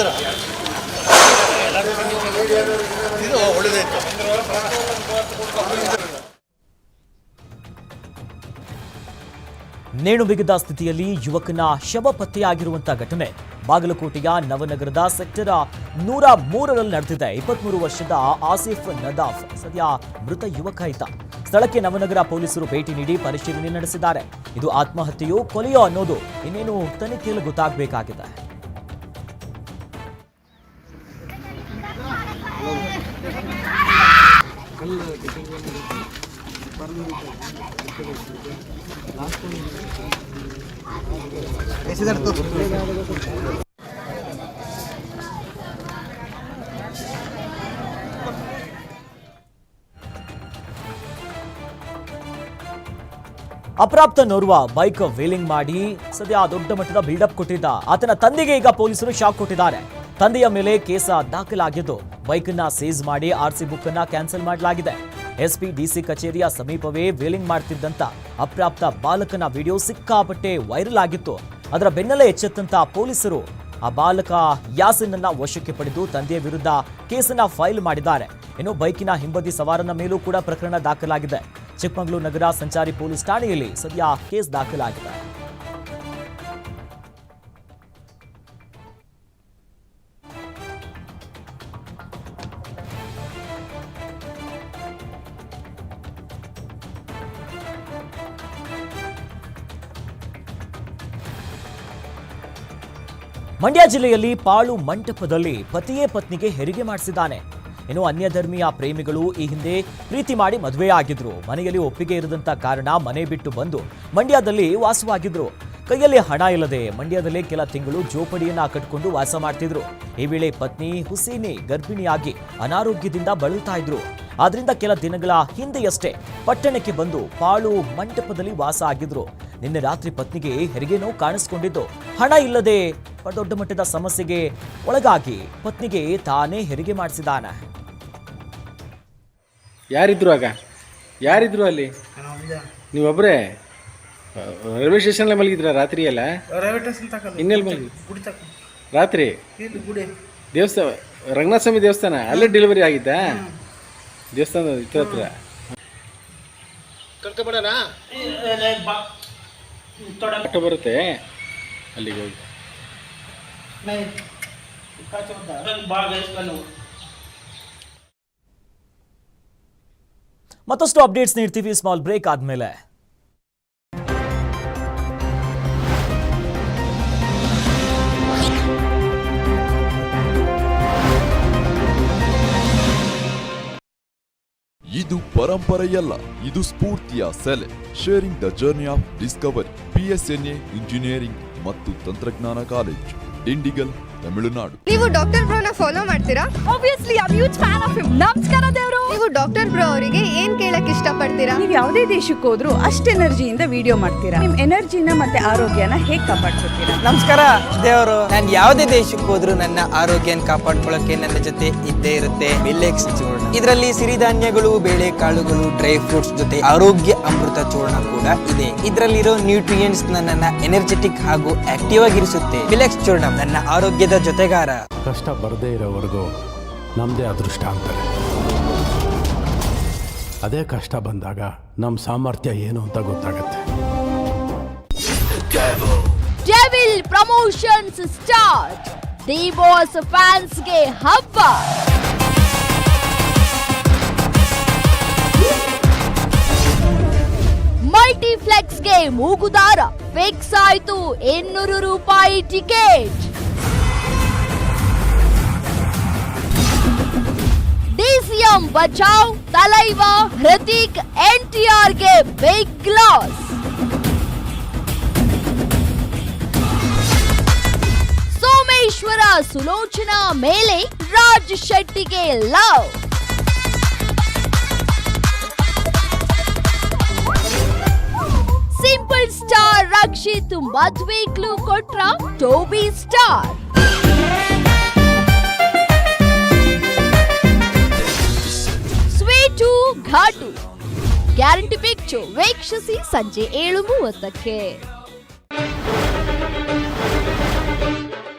ಭಾಗಿಯಾಗಿದ್ರು ನೇಣು ಬಿಗಿದ ಸ್ಥಿತಿಯಲ್ಲಿ ಯುವಕನ ಶವ ಪತ್ತೆಯಾಗಿರುವಂತಹ ಘಟನೆ. ಬಾಗಲಕೋಟೆಯ ನವನಗರದ ಸೆಕ್ಟರ್ ನೂರ ಮೂರರಲ್ಲಿ ನಡೆದಿದೆ. ಇಪ್ಪತ್ಮೂರು ವರ್ಷದ ಆಸಿಫ್ ನದಾಫ್ ಸದ್ಯ ಮೃತ ಯುವಕ ಈತ ಸ್ಥಳಕ್ಕೆ ನವನಗರ ಪೊಲೀಸರು ಭೇಟಿ ನೀಡಿ ಪರಿಶೀಲನೆ ನಡೆಸಿದ್ದಾರೆ. ಇದು ಆತ್ಮಹತ್ಯೆಯೋ ಕೊಲೆಯೋ ಅನ್ನೋದು ಇನ್ನೇನು ತನಿಖೆಯಲ್ಲಿ ಗೊತ್ತಾಗಬೇಕಾಗಿದೆ. ಅಪ್ರಾಪ್ತನೋರ್ವ ಬೈಕ್ ವೀಲಿಂಗ್ ಮಾಡಿ ಸದ್ಯ ದೊಡ್ಡ ಮಟ್ಟದ ಬಿಲ್ಡಪ್ ಕೊಟ್ಟಿದ್ದ ಆತನ ತಂದೆಗೆ ಈಗ ಪೊಲೀಸರು ಶಾಕ್ ಕೊಟ್ಟಿದ್ದಾರೆ. ತಂದೆಯ ಮೇಲೆ ಕೇಸ ದಾಖಲಾಗಿದ್ದು ಬೈಕ್ ಸೀಸ್ ಮಾಡಿ ಆರ್ಸಿ ಬುಕ್ ಅನ್ನ ಕ್ಯಾನ್ಸಲ್ ಮಾಡಲಾಗಿದೆ. ಎಸ್ಪಿ ಡಿಸಿ ಕಚೇರಿಯ ಸಮೀಪವೇ ವೇಲಿಂಗ್ ಮಾಡ್ತಿದ್ದಂತ ಅಪ್ರಾಪ್ತ ಬಾಲಕನ ವಿಡಿಯೋ ಸಿಕ್ಕಾಪಟ್ಟೆ ವೈರಲ್ ಆಗಿತ್ತು. ಅದರ ಬೆನ್ನಲ್ಲೇ ಎಚ್ಚೆತ್ತಂತ ಪೊಲೀಸರು ಆ ಬಾಲಕ ಯಾಸಿನ್ ಯಾಸಿನನ್ನ ವಶಕ್ಕೆ ಪಡೆದು ತಂದೆಯ ವಿರುದ್ಧ ಕೇಸನ್ನ ಫೈಲ್ ಮಾಡಿದ್ದಾರೆ. ಇನ್ನು ಬೈಕಿನ ಹಿಂಬದಿ ಸವಾರನ ಮೇಲೂ ಕೂಡ ಪ್ರಕರಣ ದಾಖಲಾಗಿದೆ. ಚಿಕ್ಕಮಗಳೂರು ನಗರ ಸಂಚಾರಿ ಪೊಲೀಸ್ ಠಾಣೆಯಲ್ಲಿ ಸದ್ಯ ಕೇಸ್ ದಾಖಲಾಗಿದೆ. ಮಂಡ್ಯ ಜಿಲ್ಲೆಯಲ್ಲಿ ಪಾಳು ಮಂಟಪದಲ್ಲಿ ಪತಿಯೇ ಪತ್ನಿಗೆ ಹೆರಿಗೆ ಮಾಡಿಸಿದ್ದಾನೆ. ಇನ್ನು ಅನ್ಯ ಧರ್ಮೀಯ ಪ್ರೇಮಿಗಳು ಈ ಹಿಂದೆ ಪ್ರೀತಿ ಮಾಡಿ ಮದುವೆಯಾಗಿದ್ರು ಮನೆಯಲ್ಲಿ ಒಪ್ಪಿಗೆ ಇರದಂತ ಕಾರಣ ಮನೆ ಬಿಟ್ಟು ಬಂದು ಮಂಡ್ಯದಲ್ಲಿ ವಾಸವಾಗಿದ್ರು. ಕೈಯಲ್ಲಿ ಹಣ ಇಲ್ಲದೆ ಮಂಡ್ಯದಲ್ಲೇ ಕೆಲ ತಿಂಗಳು ಜೋಪಡಿಯನ್ನ ಕಟ್ಕೊಂಡು ವಾಸ ಮಾಡ್ತಿದ್ರು. ಈ ವೇಳೆ ಪತ್ನಿ ಹುಸೇನಿ ಗರ್ಭಿಣಿಯಾಗಿ ಅನಾರೋಗ್ಯದಿಂದ ಬಳಲ್ತಾ ಇದ್ರು. ಆದ್ರಿಂದ ಕೆಲ ದಿನಗಳ ಹಿಂದೆಯಷ್ಟೇ ಪಟ್ಟಣಕ್ಕೆ ಬಂದು ಪಾಳು ಮಂಟಪದಲ್ಲಿ ವಾಸ ಆಗಿದ್ರು. ನಿನ್ನೆ ರಾತ್ರಿ ಪತ್ನಿಗೆ ಹೆರಿಗೆ ನೋವು ಕಾಣಿಸ್ಕೊಂಡಿದ್ದು. ಹಣ ಇಲ್ಲದೆ ದೊಡ್ಡ ಮಟ್ಟದ ಸಮಸ್ಯೆಗೆ ಒಳಗಾಗಿ ಪತ್ನಿಗೆ ತಾನೇ ಹೆರಿಗೆ ಮಾಡಿಸಿದಾನ ಯಾರಿದ್ರು ಆಗ? ಯಾರಿದ್ರು ಅಲ್ಲಿ? ನೀವೊಬ್ಬರೇ ರೈಲ್ವೆ ಸ್ಟೇಷನ್ ಮಲಗಿದ್ರ ರಾತ್ರಿ ಎಲ್ಲ? ರೈಲ್ವೆ ಸ್ಟೇಷನ್ ತಕಲ್ಲ ಇನ್ನೆಲ್ಲಿ ಮಲಗಿ? ಗುಡಿ ತಕ ರಾತ್ರಿ? ದೇವಸ್ಥಾನ ರಂಗನಾಥ ಸ್ವಾಮಿ ದೇವಸ್ಥಾನ ಅಲ್ಲೇ ಡೆಲಿವರಿ ಆಗಿದ್ದಾ? ದೇವಸ್ಥಾನದ ಇತ್ರ ಹತ್ರ ಆಟೋ ಬರುತ್ತೆ ಅಲ್ಲಿಗೆ ಹೋಗಿ ಮತ್ತಷ್ಟು ಅಪ್ಡೇಟ್ಸ್ ನೀಡ್ತೀವಿ ಸ್ಮಾಲ್ ಬ್ರೇಕ್ ಆದ್ಮೇಲೆ ಇದು ಪರಂಪರೆಯಲ್ಲ, ಇದು ಸ್ಫೂರ್ತಿಯ ಸೆಲೆ. Sharing the journey of discovery PSNA engineering ಮತ್ತು ತಂತ್ರಜ್ಞಾನ ಕಾಲೇಜ್ ಡಿಂಡಿಗಲ್ ತಮಿಳುನಾಡು. ನೀವು ಡಾಕ್ಟರ್ ಬ್ರೋನ ಫಾಲೋ ಮಾಡ್ತೀರಾ? Obviously I huge fan of him ನಮಸ್ಕಾರ ದೇವರು. ನೀವು ಡಾಕ್ಟರ್ ಬ್ರೋ ಅವರಿಗೆ ಏನ್ ಕೇಳಕ್ ಇಷ್ಟಪಡ್ತೀರಾ? ನೀವು ಯಾವುದೇ ದೇಶಕ್ಕೆ ಹೋದ್ರು ಅಷ್ಟು ಎನರ್ಜಿಯಿಂದ ವಿಡಿಯೋ ಮಾಡ್ತೀರಾ. ನಿಮ್ ಎನರ್ಜಿನ ಮತ್ತೆ ಆರೋಗ್ಯನ ಹೇಗೆ ಕಾಪಾಡ್ಕೊತೀರಾ? ನಮಸ್ಕಾರ ದೇವರು. ನಾನು ಯಾವುದೇ ದೇಶಕ್ಕೆ ಹೋದ್ರು ನನ್ನ ಆರೋಗ್ಯನ ಕಾಪಾಡ್ಕೊಳ್ಳೋಕೆ ನನ್ನ ಜೊತೆ ಇದ್ದೇ ಇರುತ್ತೆ. ಮಿಲ್ಲೆಕ್ಸ್ ಚೂರ್ಣ. ಇದರಲ್ಲಿ ಸಿರಿಧಾನ್ಯಗಳು ಬೇಳೆ ಕಾಳುಗಳು ಡ್ರೈ ಫ್ರೂಟ್ಸ್ ಜೊತೆ ಆರೋಗ್ಯ ಅಮೃತ ಚೂರ್ಣ ಕೂಡ ಇದೆ. ಇದರಲ್ಲಿರೋ ನ್ಯೂಟ್ರಿಯೆಂಟ್ಸ್ ನನ್ನನ್ನ ಎನರ್ಜೆಟಿಕ್ ಹಾಗೂ ಆಕ್ಟಿವ್ ಆಗಿರಿಸುತ್ತೆ. ಮಿಲೆಕ್ಸ್ ಚೂರ್ಣ ನನ್ನ ಆರೋಗ್ಯದ ಜೊತೆಗಾರ. ಕಷ್ಟ ಬರದೇ ಇರೋವರೆಗೂ ನಮ್ಮದೇ ಅದೃಷ್ಟ ಅಂತಾರೆ. ಅದೇ ಕಷ್ಟ ಬಂದಾಗ ನಮ್ಮ ಸಾಮರ್ಥ್ಯ ಏನು ಅಂತ ಗೊತ್ತಾಗತ್ತೆ. Devil promotions start D boss ಫ್ಯಾನ್ಸ್ಗೆ ಹಬ್ಬ. ಮಲ್ಟಿಫ್ಲೆಕ್ಸ್ಗೆ ಮೂಗುದಾರ. ಫಿಕ್ಸ್ ಆಯ್ತು ಇನ್ನೂರು ರೂಪಾಯಿ ಟಿಕೆಟ್ ಡಿಸಿಎಂ ಬಚಾವ್ ತಲೈವ ಹೃತಿಕ್ ಎನ್ಟಿಆರ್ಗೆ ಬಿಗ್ ಲಾಸ್ ಸೋಮೇಶ್ವರ ಸುಲೋಚನಾ ಮೇಲೆ Raj ಶೆಟ್ಟಿಗೆ love simple star Rakshit ಮದ್ವೆ ಕ್ಲೂ ಕೊಟ್ರ ಟೋಬಿ ಸ್ಟಾರ್ ಸ್ವೀಟು ಘಾಟು. ಗ್ಯಾರಂಟಿ ಪಿಕ್ಚು ವೀಕ್ಷಿಸಿ ಸಂಜೆ ಏಳು ಮೂವತ್ತಕ್ಕೆ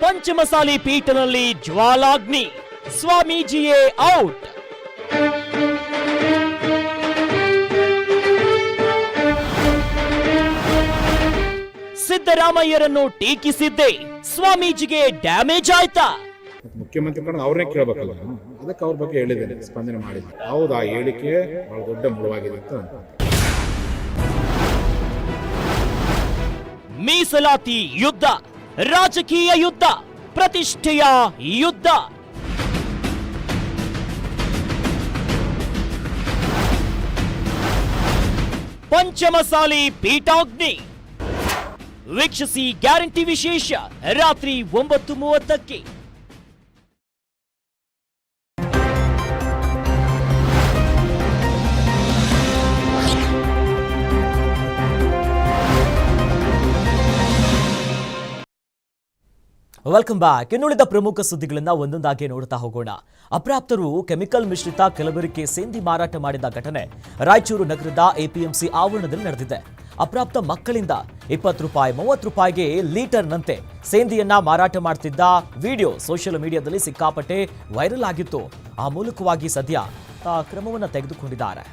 ಪಂಚಮಸಾಲಿ ಪೀಠದಲ್ಲಿ ಜ್ವಾಲಾಗ್ನಿ. ಸ್ವಾಮೀಜಿಯೇ ಔಟ್. ಸಿದ್ದರಾಮಯ್ಯರನ್ನು ಟೀಕಿಸಿದ್ದೆ. ಸ್ವಾಮೀಜಿಗೆ ಡ್ಯಾಮೇಜ್ ಆಯ್ತಾ? ಮುಖ್ಯಮಂತ್ರಿ ಅವರೇ ಅವ್ರನ್ನೇ ಕೇಳಬೇಕಲ್ಲ. ಅದಕ್ಕೆ ಅವ್ರ ಬಗ್ಗೆ ಹೇಳಿದ್ದೇನೆ, ಸ್ಪಂದನೆ ಮಾಡಿದ್ದೆ. ಹೌದು, ಆ ಹೇಳಿಕೆ ಬಹಳ ದೊಡ್ಡ ಮುಳುವಾಗಿದೆ ಅಂತ ಮೀಸಲಾತಿ ಯುದ್ಧ, ರಾಜಕೀಯ ಯುದ್ಧ, ಪ್ರತಿಷ್ಠೆಯ ಯುದ್ಧ. ಪಂಚಮಸಾಲಿ ಪೀಠಾಗ್ನಿ. ವೀಕ್ಷಿಸಿ ಗ್ಯಾರಂಟಿ ವಿಶೇಷ ರಾತ್ರಿ ಒಂಬತ್ತು ಮೂವತ್ತಕ್ಕೆ. ವೆಲ್ಕಮ್ ಬ್ಯಾಕ್ ಇನ್ನುಳಿದ ಪ್ರಮುಖ ಸುದ್ದಿಗಳನ್ನ ಒಂದೊಂದಾಗಿ ನೋಡ್ತಾ ಹೋಗೋಣ. ಅಪ್ರಾಪ್ತರು ಕೆಮಿಕಲ್ ಮಿಶ್ರಿತ ಕಲಬೆರಕೆ ಸೇಂದಿ ಮಾರಾಟ ಮಾಡಿದ ಘಟನೆ ರಾಯಚೂರು ನಗರದ ಎಪಿಎಂಸಿ ಆವರಣದಲ್ಲಿ ನಡೆದಿದೆ. ಅಪ್ರಾಪ್ತ ಮಕ್ಕಳಿಂದ ಇಪ್ಪತ್ತು ರೂಪಾಯಿ ಮೂವತ್ತು ರೂಪಾಯಿಗೆ ಲೀಟರ್ನಂತೆ ಸೇಂದಿಯನ್ನ ಮಾರಾಟ ಮಾಡ್ತಿದ್ದ ವಿಡಿಯೋ ಸೋಷಿಯಲ್ ಮೀಡಿಯಾದಲ್ಲಿ ಸಿಕ್ಕಾಪಟ್ಟೆ ವೈರಲ್ ಆಗಿತ್ತು. ಆ ಮೂಲಕವಾಗಿ ಸದ್ಯ ಆ ಕ್ರಮವನ್ನು ತೆಗೆದುಕೊಂಡಿದ್ದಾರೆ.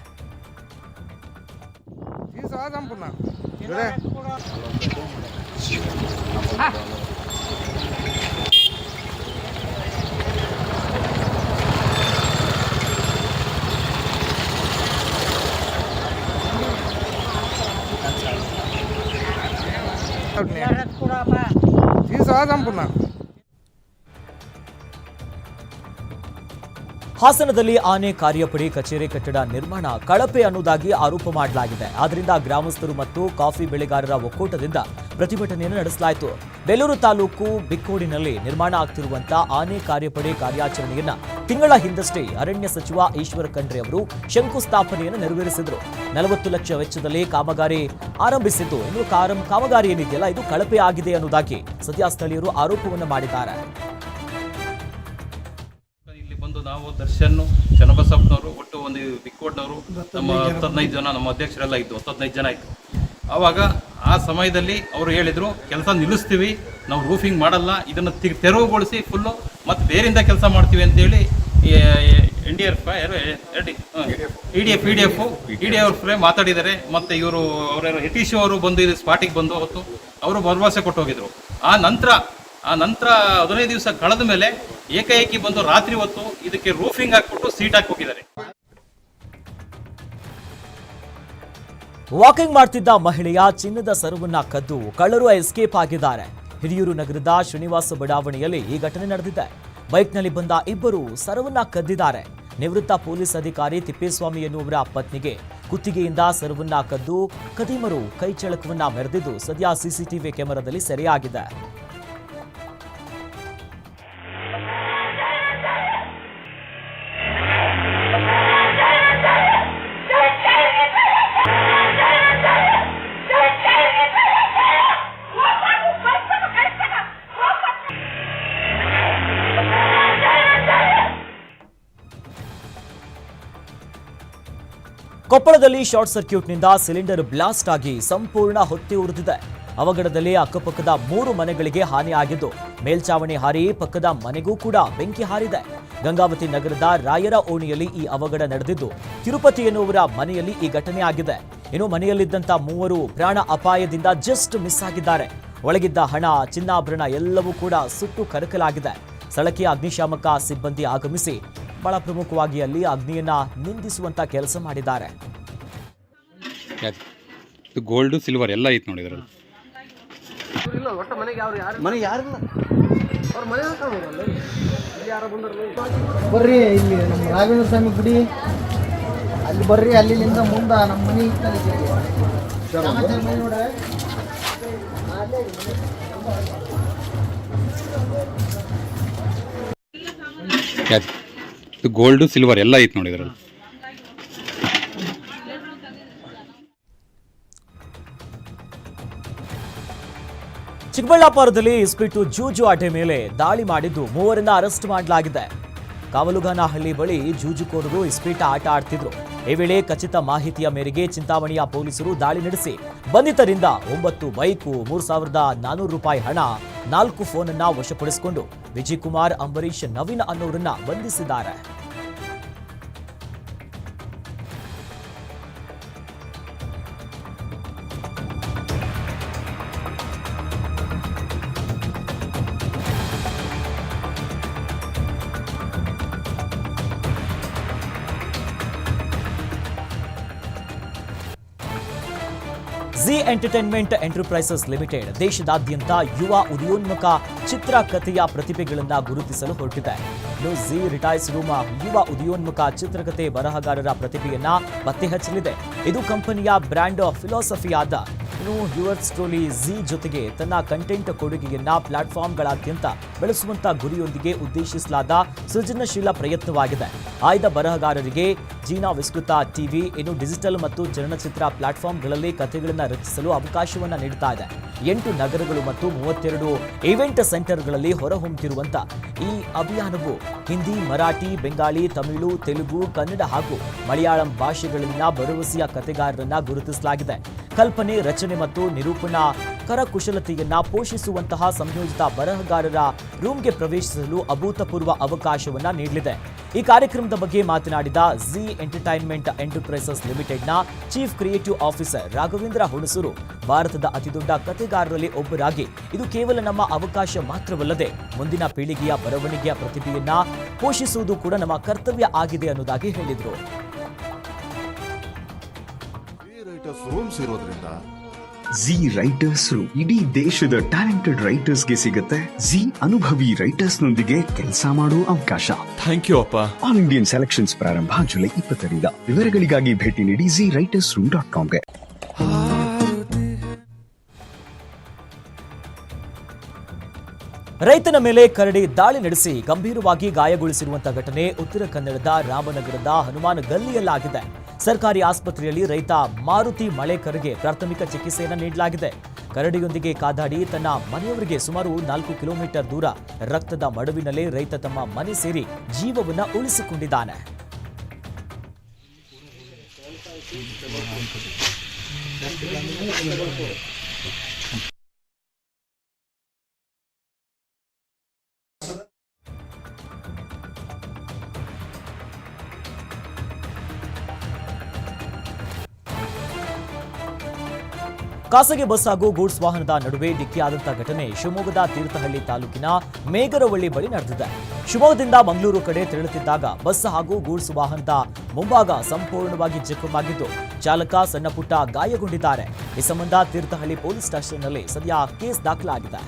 తీసుకురా చంపున్నా ಹಾಸನದಲ್ಲಿ ಆನೆ ಕಾರ್ಯಪಡೆ ಕಚೇರಿ ಕಟ್ಟಡ ನಿರ್ಮಾಣ ಕಳಪೆ ಅನ್ನುವುದಾಗಿ ಆರೋಪ ಮಾಡಲಾಗಿದೆ. ಆದ್ದರಿಂದ ಗ್ರಾಮಸ್ಥರು ಮತ್ತು ಕಾಫಿ ಬೆಳೆಗಾರರ ಒಕ್ಕೂಟದಿಂದ ಪ್ರತಿಭಟನೆಯನ್ನು ನಡೆಸಲಾಯಿತು. ಬೇಲೂರು ತಾಲೂಕು ಬಿಕ್ಕೋಡಿನಲ್ಲಿ ನಿರ್ಮಾಣ ಆಗ್ತಿರುವಂತಹ ಆನೆ ಕಾರ್ಯಪಡೆ ಕಾರ್ಯಾಚರಣೆಯನ್ನ ತಿಂಗಳ ಹಿಂದಷ್ಟೇ ಅರಣ್ಯ ಸಚಿವ ಈಶ್ವರ ಖಂಡ್ರೆ ಅವರು ಶಂಕುಸ್ಥಾಪನೆಯನ್ನು ನೆರವೇರಿಸಿದ್ರು. ನಲವತ್ತು ಲಕ್ಷ ವೆಚ್ಚದಲ್ಲಿ ಕಾಮಗಾರಿ ಆರಂಭಿಸಿದ್ದು. ಇನ್ನು ಕಾಮಗಾರಿ ಏನಿದೆಯಲ್ಲ, ಇದು ಕಳಪೆ ಆಗಿದೆ ಅನ್ನೋದಾಗಿ ಸದ್ಯ ಸ್ಥಳೀಯರು ಆರೋಪವನ್ನು ಮಾಡಿದ್ದಾರೆ. ದರ್ಶನ್ ಚನ್ನಬಸಪ್ಪನವರು ಒಟ್ಟು ಒಂದು ಬಿಕ್ಕೋಡ್ನವರು ನಮ್ಮ ಹತ್ತದೈದು ಜನ ನಮ್ಮ ಅಧ್ಯಕ್ಷರೆಲ್ಲ ಇದ್ದು ಹತ್ತದೈದು ಜನ ಇತ್ತು ಆವಾಗ ಆ ಸಮಯದಲ್ಲಿ ಅವರು ಹೇಳಿದರು ಕೆಲಸ ನಿಲ್ಲಿಸ್ತೀವಿ ನಾವು ರೂಫಿಂಗ್ ಮಾಡಲ್ಲ ಇದನ್ನು ತಿ- ತೆರವುಗೊಳಿಸಿ ಫುಲ್ಲು ಮತ್ತು ಬೇರಿಂದ ಕೆಲಸ ಮಾಡ್ತೀವಿ ಅಂತೇಳಿ N D F E D F E D F E D F ಮಾತಾಡಿದ್ದಾರೆ ಮತ್ತು ಇವರು ಅವರ ಯತೀಶ್ ಅವರು ಬಂದು ಇದು ಸ್ಪಾಟಿಗೆ ಬಂದು ಅವತ್ತು ಅವರು ಭರವಸೆ ಕೊಟ್ಟು ಹೋಗಿದ್ರು ಆ ನಂತರ ಆ ನಂತರ ಹದಿನೈದು ದಿವಸ ಕಳೆದ ಮೇಲೆ ಏಕಾಏಕಿ ಬಂದು ರಾತ್ರಿ ಹೊತ್ತು ಇದಕ್ಕೆ ರೂಫಿಂಗ್ ಹಾಕ್ಬಿಟ್ಟು ಸೀಟ್ ಹಾಕಿ ಹೋಗಿದ್ದಾರೆ. ವಾಕಿಂಗ್ ಮಾಡ್ತಿದ್ದ ಮಹಿಳೆಯ ಚಿನ್ನದ ಸರವನ್ನ ಕದ್ದು ಕಳ್ಳರು ಎಸ್ಕೇಪ್ ಆಗಿದ್ದಾರೆ. ಹಿರಿಯೂರು ನಗರದ ಶ್ರೀನಿವಾಸ ಬಡಾವಣೆಯಲ್ಲಿ ಈ ಘಟನೆ ನಡೆದಿದೆ. ಬೈಕ್ನಲ್ಲಿ ಬಂದ ಇಬ್ಬರು ಸರವನ್ನ ಕದ್ದಿದ್ದಾರೆ. ನಿವೃತ್ತ ಪೊಲೀಸ್ ಅಧಿಕಾರಿ ತಿಪ್ಪೇಸ್ವಾಮಿ ಎನ್ನುವರ ಪತ್ನಿಗೆ ಕುತ್ತಿಗೆಯಿಂದ ಸರವನ್ನ ಕದ್ದು, ಕದೀಮರು ಕೈಚಳಕವನ್ನ ಮೆರೆದಿದ್ದು ಸದ್ಯ ಸಿಸಿಟಿವಿ ಕ್ಯಾಮೆರಾದಲ್ಲಿ ಸೆರೆಯಾಗಿದೆ. ಕೊಪ್ಪಳದಲ್ಲಿ ಶಾರ್ಟ್ ಸರ್ಕ್ಯೂಟ್ನಿಂದ ಸಿಲಿಂಡರ್ ಬ್ಲಾಸ್ಟ್ ಆಗಿ ಸಂಪೂರ್ಣ ಹೊತ್ತಿ ಉರಿದಿದೆ. ಅವಘಡದಲ್ಲಿ ಅಕ್ಕಪಕ್ಕದ ಮೂರು ಮನೆಗಳಿಗೆ ಹಾನಿಯಾಗಿದ್ದು ಮೇಲ್ಚಾವಣಿ ಹಾರಿ ಪಕ್ಕದ ಮನೆಗೂ ಕೂಡ ಬೆಂಕಿ ಹಾರಿದೆ. ಗಂಗಾವತಿ ನಗರದ ರಾಯರ ಓಣಿಯಲ್ಲಿ ಈ ಅವಘಡ ನಡೆದಿದ್ದು, ತಿರುಪತಿ ಎನ್ನುವರ ಮನೆಯಲ್ಲಿ ಈ ಘಟನೆ ಆಗಿದೆ. ಇನ್ನು ಮನೆಯಲ್ಲಿದ್ದಂಥ ಮೂವರು ಪ್ರಾಣ ಅಪಾಯದಿಂದ ಜಸ್ಟ್ ಮಿಸ್ ಆಗಿದ್ದಾರೆ. ಒಳಗಿದ್ದ ಹಣ, ಚಿನ್ನಾಭರಣ ಎಲ್ಲವೂ ಕೂಡ ಸುಟ್ಟು ಕರಕಲಾಗಿದೆ. ಸ್ಥಳಕ್ಕೆ ಅಗ್ನಿಶಾಮಕ ಸಿಬ್ಬಂದಿ ಆಗಮಿಸಿ ಬಹಳ ಪ್ರಮುಖವಾಗಿ ಅಲ್ಲಿ ಅಗ್ನಿಯನ್ನ ನಿಂದಿಸುವಂತ ಕೆಲಸ ಮಾಡಿದ್ದಾರೆ. ಗೋಲ್ಡು ಗೋಲ್ಡ್ ಸಿಲ್ವರ್ ಎಲ್ಲ ಐತೆ ನೋಡಿ ಇದರಲ್ಲಿ. ಬರ್ರಿ ಇಲ್ಲಿ ನಮ್ಮ ರಾಘವೇಂದ್ರ ಸ್ವಾಮಿ ಗುಡಿ. ಅಲ್ಲಿ ಬರ್ರಿ ಅಲ್ಲಿಂದ ಮುಂದ ನಮ್ಮ ಮನೆ ಇತ್ತಲ್ಲ ಮನೆ ಗೋಲ್ಡ್ ಸಿಲ್ವರ್ ಎಲ್ಲ ಐತೆ ನೋಡಿ ಇದರಲ್ಲಿ. ಚಿಕ್ಕಬಳ್ಳಾಪುರದಲ್ಲಿ ಇಸ್ಪಿಟ್ಟು ಜೂಜು ಆಟೆ ಮೇಲೆ ದಾಳಿ ಮಾಡಿದ್ದು ಮೂವರನ್ನ ಅರೆಸ್ಟ್ ಮಾಡಲಾಗಿದೆ. ಕಾವಲುಗಾನಹಳ್ಳಿ ಬಳಿ ಜೂಜುಕೋರರು ಇಸ್ಪೀಟ ಆಟ ಆಡ್ತಿದ್ರು. ಈ ವೇಳೆ ಖಚಿತ ಮಾಹಿತಿಯ ಮೇರೆಗೆ ಚಿಂತಾಮಣಿಯ ಪೊಲೀಸರು ದಾಳಿ ನಡೆಸಿ, ಬಂಧಿತರಿಂದ ಒಂಬತ್ತು ಬೈಕು, ಮೂರು ಸಾವಿರದ ನಾನೂರು ರೂಪಾಯಿ ಹಣ ನಾಲ್ಕು ಫೋನನ್ನ ವಶಪಡಿಸಿಕೊಂಡು ವಿಜಯ್ ಕುಮಾರ್ ಅಂಬರೀಶ್ ನವೀನ್ ಅನ್ನೋರನ್ನ ಬಂಧಿಸಿದ್ದಾರೆ. ಎಂಟರ್ಟೈನ್ಮೆಂಟ್ ಎಂಟರ್ಪ್ರೈಸಸ್ ಲಿಮಿಟೆಡ್ ದೇಶದಾದ್ಯಂತ ಯುವ ಉದಯೋನ್ಮುಖ ಚಿತ್ರಕಥೆಯ ಪ್ರತಿಭೆಗಳನ್ನು ಗುರುತಿಸಲು ಹೊರಟಿದೆ. ಜಿ ರಿಟೈರ್ಸ್ ರೂಮ ಯುವ ಉದಯೋನ್ಮುಖ ಚಿತ್ರಕಥೆ ಬರಹಗಾರರ ಪ್ರತಿಭೆಯನ್ನ ಪತ್ತೆ ಹಚ್ಚಲಿದೆ. ಇದು ಕಂಪನಿಯ ಬ್ರ್ಯಾಂಡ್ ಫಿಲಾಸಫಿಯಾದ ಇನ್ನು ಯುವರ್ ಸ್ಟೋಲಿ ಜಿ ಜೊತೆಗೆ ತನ್ನ ಕಂಟೆಂಟ್ ಕೊಡುಗೆಯನ್ನ ಪ್ಲಾಟ್ಫಾರ್ಮ್ಗಳಾದ್ಯಂತ ಬೆಳೆಸುವಂತ ಗುರಿಯೊಂದಿಗೆ ಉದ್ದೇಶಿಸಲಾದ ಸೃಜನಶೀಲ ಪ್ರಯತ್ನವಾಗಿದೆ. ಆಯ್ದ ಬರಹಗಾರರಿಗೆ ಜೀನಾ ವಿಸ್ತೃತ ಟಿವಿ, ಇನ್ನು ಡಿಜಿಟಲ್ ಮತ್ತು ಚಲನಚಿತ್ರ ಪ್ಲಾಟ್ಫಾರ್ಮ್ಗಳಲ್ಲಿ ಕಥೆಗಳನ್ನು ರಚಿಸಲು ಅವಕಾಶವನ್ನ ನೀಡುತ್ತಾ ಇದೆ. ಎಂಟು ನಗರಗಳು ಮತ್ತು ಮೂವತ್ತೆರಡು ಇವೆಂಟ್ ಸೆಂಟರ್ಗಳಲ್ಲಿ ಹೊರಹೊಮ್ಮುತ್ತಿರುವಂತ ಈ ಅಭಿಯಾನವು ಹಿಂದಿ, ಮರಾಠಿ, ಬೆಂಗಾಳಿ, ತಮಿಳು, ತೆಲುಗು, ಕನ್ನಡ ಹಾಗೂ ಮಲಯಾಳಂ ಭಾಷೆಗಳಲ್ಲಿನ ಭರವಸೆಯ ಕಥೆಗಾರರನ್ನ ಗುರುತಿಸಲಾಗಿದೆ. ಕಲ್ಪನೆ, ರಚನೆ ಮತ್ತು ನಿರೂಪಣಾ ಕರಕುಶಲತೆಯನ್ನ ಪೋಷಿಸುವಂತಹ ಸಂಯೋಜಿತ ಬರಹಗಾರರ ರೂಮ್ಗೆ ಪ್ರವೇಶಿಸಲು ಅಭೂತಪೂರ್ವ ಅವಕಾಶವನ್ನ ನೀಡಲಿದೆ. ಈ ಕಾರ್ಯಕ್ರಮದ ಬಗ್ಗೆ ಮಾತನಾಡಿದ ಜಿ ಎಂಟರ್ಟೈನ್ಮೆಂಟ್ ಎಂಟರ್ಪ್ರೈಸಸ್ ಲಿಮಿಟೆಡ್ನ chief creative officer Raghavendra Hunsur, ಭಾರತದ ಅತಿದೊಡ್ಡ ಕಥೆಗಾರರಲ್ಲಿ ಒಬ್ಬರಾಗಿ ಇದು ಕೇವಲ ನಮ್ಮ ಅವಕಾಶ ಮಾತ್ರವಲ್ಲದೆ ಮುಂದಿನ ಪೀಳಿಗೆಯ ಬರವಣಿಗೆಯ ಪ್ರತಿಭೆಯನ್ನ ಪೋಷಿಸುವುದು ಕೂಡ ನಮ್ಮ ಕರ್ತವ್ಯ ಆಗಿದೆ ಅನ್ನೋದಾಗಿ ಹೇಳಿದರು. ಜಿ ರೈಟರ್ಸ್ ಇಡೀ ದೇಶದ ಟ್ಯಾಲೆಂಟೆಡ್ ರೈಟರ್ಸ್ಗೆ ಸಿಗುತ್ತೆ. ಜಿ ಅನುಭವಿ ರೈಟರ್ಸ್ ನೊಂದಿಗೆ ಕೆಲಸ ಮಾಡೋ ಅವಕಾಶ. ಥ್ಯಾಂಕ್ ಯು ಅಪ್ಪ. ಆಲ್ ಇಂಡಿಯನ್ ಸೆಲೆಕ್ಷನ್ಸ್ ಪ್ರಾರಂಭ ಜುಲೈ ಇಪ್ಪತ್ತರಿಂದ. ವಿವರಗಳಿಗಾಗಿ ಭೇಟಿ ನೀಡಿ ಜಿ ರೈಟರ್ಸ್ ರೂಮ್ ಡಾಟ್ ಕಾಮ್ಗೆ ರೈತನ ಮೇಲೆ ಕರಡಿ ದಾಳಿ ನಡೆಸಿ ಗಂಭೀರವಾಗಿ ಗಾಯಗೊಳಿಸಿರುವಂತಹ ಘಟನೆ ಉತ್ತರ ಕನ್ನಡದ ರಾಮನಗರದ ಹನುಮಾನ್ ಗಲ್ಲಿಯಲ್ಲಾಗಿದೆ ಸರ್ಕಾರಿ ಆಸ್ಪತ್ರೆಯಲ್ಲಿ ರೈತ ಮಾರುತಿ ಮಳೆಕರ್ಗೆ ಪ್ರಾಥಮಿಕ ಚಿಕಿತ್ಸೆಯನ್ನು ನೀಡಲಾಗಿದೆ. ಕರಡಿಯೊಂದಿಗೆ ಕಾದಾಡಿ ತನ್ನ ಮನೆಯವರಿಗೆ ಸುಮಾರು ನಾಲ್ಕು ಕಿಲೋಮೀಟರ್ ದೂರ ರಕ್ತದ ಮಡುವಿನಲ್ಲಿ ರೈತ ತಮ್ಮ ಮನೆ ಸೇರಿ ಜೀವವನ್ನ ಉಳಿಸಿಕೊಂಡಿದ್ದಾನೆ. ಖಾಸಗಿ ಬಸ್ ಹಾಗೂ ಗೂಡ್ಸ್ ವಾಹನದ ನಡುವೆ ಡಿಕ್ಕಿಯಾದಂತಹ ಘಟನೆ ಶಿವಮೊಗ್ಗದ ತೀರ್ಥಹಳ್ಳಿ ತಾಲೂಕಿನ ಮೇಗರವಳ್ಳಿ ಬಳಿ ನಡೆದಿದೆ. ಶಿವಮೊಗ್ಗದಿಂದ ಮಂಗಳೂರು ಕಡೆ ತೆರಳುತ್ತಿದ್ದಾಗ ಬಸ್ ಹಾಗೂ ಗೂಡ್ಸ್ ವಾಹನದ ಮುಂಭಾಗ ಸಂಪೂರ್ಣವಾಗಿ ಜಖಮಾಗಿದ್ದು ಚಾಲಕ ಸಣ್ಣಪುಟ್ಟ ಗಾಯಗೊಂಡಿದ್ದಾರೆ. ಈ ಸಂಬಂಧ ತೀರ್ಥಹಳ್ಳಿ ಪೊಲೀಸ್ ಸ್ಟೇಷನ್ನಲ್ಲಿ ಸದ್ಯ ಕೇಸ್ ದಾಖಲಾಗಿದೆ.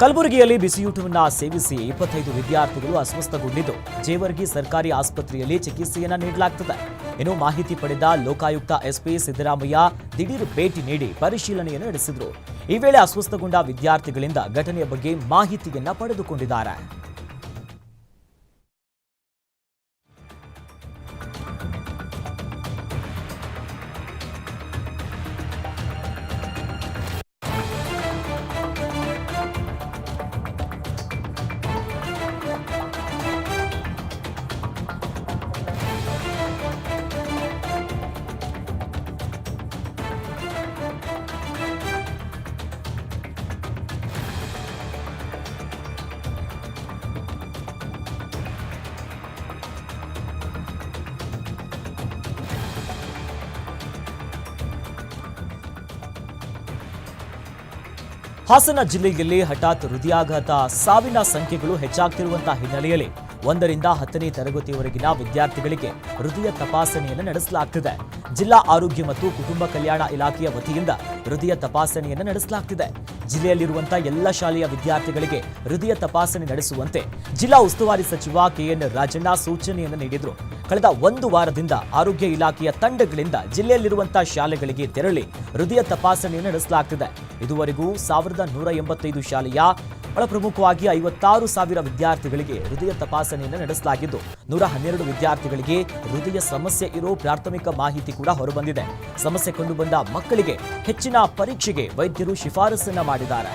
ಕಲಬುರಗಿಯಲ್ಲಿ ಬಿಸಿಯೂಟವನ್ನು ಸೇವಿಸಿ ಇಪ್ಪತ್ತೈದು ವಿದ್ಯಾರ್ಥಿಗಳು ಅಸ್ವಸ್ಥಗೊಂಡಿದ್ದು, ಜೇವರ್ಗಿ ಸರ್ಕಾರಿ ಆಸ್ಪತ್ರೆಯಲ್ಲಿ ಚಿಕಿತ್ಸೆಯನ್ನ ನೀಡಲಾಗುತ್ತದೆ ಇನ್ನು ಮಾಹಿತಿ ಪಡೆದ ಲೋಕಾಯುಕ್ತ ಎಸ್ಪಿ ಸಿದ್ದರಾಮಯ್ಯ ದಿಢೀರ್ ಭೇಟಿ ನೀಡಿ ಪರಿಶೀಲನೆಯನ್ನು ನಡೆಸಿದರು. ಈ ವೇಳೆ ಅಸ್ವಸ್ಥಗೊಂಡ ವಿದ್ಯಾರ್ಥಿಗಳಿಂದ ಘಟನೆಯ ಬಗ್ಗೆ ಮಾಹಿತಿಯನ್ನ ಪಡೆದುಕೊಂಡಿದ್ದಾರೆ. ಹಾಸನ ಜಿಲ್ಲೆಯಲ್ಲಿ ಹಠಾತ್ ಹೃದಯಾಘಾತ ಸಾವಿನ ಸಂಖ್ಯೆಗಳು ಹೆಚ್ಚಾಗ್ತಿರುವಂತಹ ಹಿನ್ನೆಲೆಯಲ್ಲಿ ಒಂದರಿಂದ ಹತ್ತನೇ ತರಗತಿಯವರೆಗಿನ ವಿದ್ಯಾರ್ಥಿಗಳಿಗೆ ಹೃದಯ ತಪಾಸಣೆಯನ್ನು ನಡೆಸಲಾಗ್ತಿದೆ. ಜಿಲ್ಲಾ ಆರೋಗ್ಯ ಮತ್ತು ಕುಟುಂಬ ಕಲ್ಯಾಣ ಇಲಾಖೆಯ ವತಿಯಿಂದ ಹೃದಯ ತಪಾಸಣೆಯನ್ನು ನಡೆಸಲಾಗ್ತಿದೆ. ಜಿಲ್ಲೆಯಲ್ಲಿರುವಂತಹ ಎಲ್ಲ ಶಾಲೆಯ ವಿದ್ಯಾರ್ಥಿಗಳಿಗೆ ಹೃದಯ ತಪಾಸಣೆ ನಡೆಸುವಂತೆ ಜಿಲ್ಲಾ ಉಸ್ತುವಾರಿ ಸಚಿವ ಕೆಎನ್ ರಾಜಣ್ಣ ಸೂಚನೆಯನ್ನು ನೀಡಿದರು. ಕಳೆದ ಒಂದು ವಾರದಿಂದ ಆರೋಗ್ಯ ಇಲಾಖೆಯ ತಂಡಗಳಿಂದ ಜಿಲ್ಲೆಯಲ್ಲಿರುವಂತಹ ಶಾಲೆಗಳಿಗೆ ತೆರಳಿ ಹೃದಯ ತಪಾಸಣೆಯನ್ನು ನಡೆಸಲಾಗ್ತಿದೆ. ಇದುವರೆಗೂ ಸಾವಿರದ ನೂರ ಎಂಬತ್ತೈದು ಶಾಲೆಯ ಬಹಳ ಪ್ರಮುಖವಾಗಿ ಐವತ್ತಾರು ಸಾವಿರ ವಿದ್ಯಾರ್ಥಿಗಳಿಗೆ ಹೃದಯ ತಪಾಸಣೆಯನ್ನು ನಡೆಸಲಾಗಿದ್ದು, ನೂರ ಹನ್ನೆರಡು ವಿದ್ಯಾರ್ಥಿಗಳಿಗೆ ಹೃದಯ ಸಮಸ್ಯೆ ಇರೋ ಪ್ರಾಥಮಿಕ ಮಾಹಿತಿ ಕೂಡ ಹೊರಬಂದಿದೆ. ಸಮಸ್ಯೆ ಕಂಡುಬಂದ ಮಕ್ಕಳಿಗೆ ಹೆಚ್ಚಿನ ಪರೀಕ್ಷೆಗೆ ವೈದ್ಯರು ಶಿಫಾರಸನ್ನ ಮಾಡಿದ್ದಾರೆ.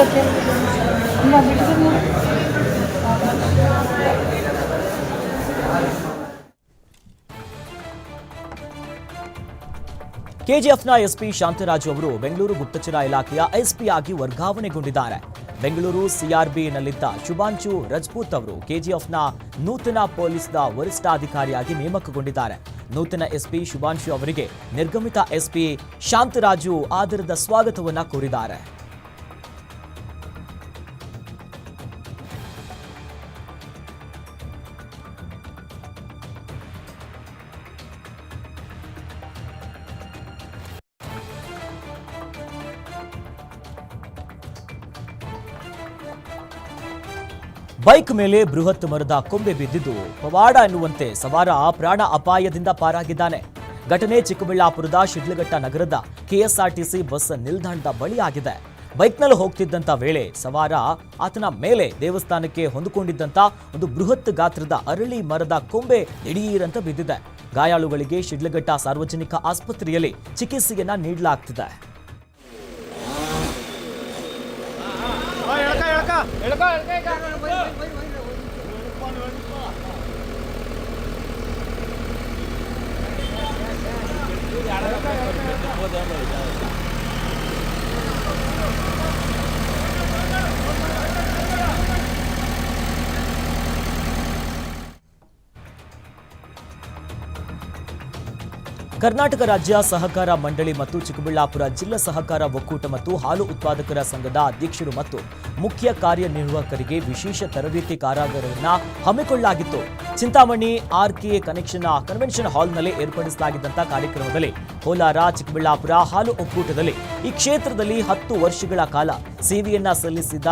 ಬಿಡೋಕ್ಕೆ ಕೆಜಿಎಫ್ನ ಎಸ್ಪಿ ಶಾಂತರಾಜು ಅವರು ಬೆಂಗಳೂರು ಗುಪ್ತಚರ ಇಲಾಖೆಯ ಎಸ್ಪಿ ಆಗಿ ವರ್ಗಾವಣೆಗೊಂಡಿದ್ದಾರೆ. ಬೆಂಗಳೂರು ಸಿಆರ್ಬಿನಲ್ಲಿದ್ದ ಶುಭಾಂಶು ರಜಪೂತ್ ಅವರು ಕೆಜಿಎಫ್ನ ನೂತನ ಪೊಲೀಸ್ನ ವರಿಷ್ಠಾಧಿಕಾರಿಯಾಗಿ ನೇಮಕಗೊಂಡಿದ್ದಾರೆ. ನೂತನ ಎಸ್ಪಿ ಶುಭಾಂಶು ಅವರಿಗೆ ನಿರ್ಗಮಿತ ಎಸ್ಪಿ ಶಾಂತರಾಜು ಆದರದ ಸ್ವಾಗತವನ್ನು ಕೋರಿದ್ದಾರೆ. ಬೈಕ್ ಮೇಲೆ ಬೃಹತ್ ಮರದ ಕೊಂಬೆ ಬಿದ್ದಿದ್ದು ಪವಾಡ ಎನ್ನುವಂತೆ ಸವಾರ ಪ್ರಾಣ ಅಪಾಯದಿಂದ ಪಾರಾಗಿದ್ದಾನೆ. ಘಟನೆ ಚಿಕ್ಕಬಳ್ಳಾಪುರದ ಶಿಡ್ಲಘಟ್ಟ ನಗರದ ಕೆಎಸ್ಆರ್ಟಿಸಿ ಬಸ್ ನಿಲ್ದಾಣದ ಬಳಿ ಆಗಿದೆ ಬೈಕ್ನಲ್ಲಿ ಹೋಗ್ತಿದ್ದಂಥ ವೇಳೆ ಸವಾರ ಆತನ ಮೇಲೆ ದೇವಸ್ಥಾನಕ್ಕೆ ಹೊಂದಿಕೊಂಡಿದ್ದಂತ ಒಂದು ಬೃಹತ್ ಗಾತ್ರದ ಅರಳಿ ಮರದ ಕೊಂಬೆ ದಿಢೀರಂತ ಬಿದ್ದಿದೆ. ಗಾಯಾಳುಗಳಿಗೆ ಶಿಡ್ಲಘಟ್ಟ ಸಾರ್ವಜನಿಕ ಆಸ್ಪತ್ರೆಯಲ್ಲಿ ಚಿಕಿತ್ಸೆಯನ್ನ ನೀಡಲಾಗ್ತಿದೆ. ಎಳ್ಕೋ ಎಳ್ಕೋ ಈಗ Yeah, I don't know. Karnataka ರಾಜ್ಯ ಸಹಕಾರ ಮಂಡಳಿ ಮತ್ತು ಚಿಕ್ಕಬಳ್ಳಾಪುರ ಜಿಲ್ಲಾ ಸಹಕಾರ ಒಕ್ಕೂಟ ಮತ್ತು ಹಾಲು ಉತ್ಪಾದಕರ ಸಂಘದ ಅಧ್ಯಕ್ಷರು ಮತ್ತು ಮುಖ್ಯ ಕಾರ್ಯನಿರ್ವಾಹಕರಿಗೆ ವಿಶೇಷ ತರಬೇತಿ ಕಾರಾಗಾರವನ್ನು ಹಮ್ಮಿಕೊಳ್ಳಲಾಗಿತ್ತು. ಚಿಂತಾಮಣಿ ಆರ್ಕೆ ಕನೆಕ್ಷನ್ ಕನ್ವೆನ್ಷನ್ ಹಾಲ್ನಲ್ಲಿ ಏರ್ಪಡಿಸಲಾಗಿದ್ದಂಥ ಕಾರ್ಯಕ್ರಮದಲ್ಲಿ ಕೋಲಾರ ಚಿಕ್ಕಬಳ್ಳಾಪುರ ಹಾಲು ಒಕ್ಕೂಟದಲ್ಲಿ ಈ ಕ್ಷೇತ್ರದಲ್ಲಿ ಹತ್ತು ವರ್ಷಗಳ ಕಾಲ ಸೇವೆಯನ್ನ ಸಲ್ಲಿಸಿದ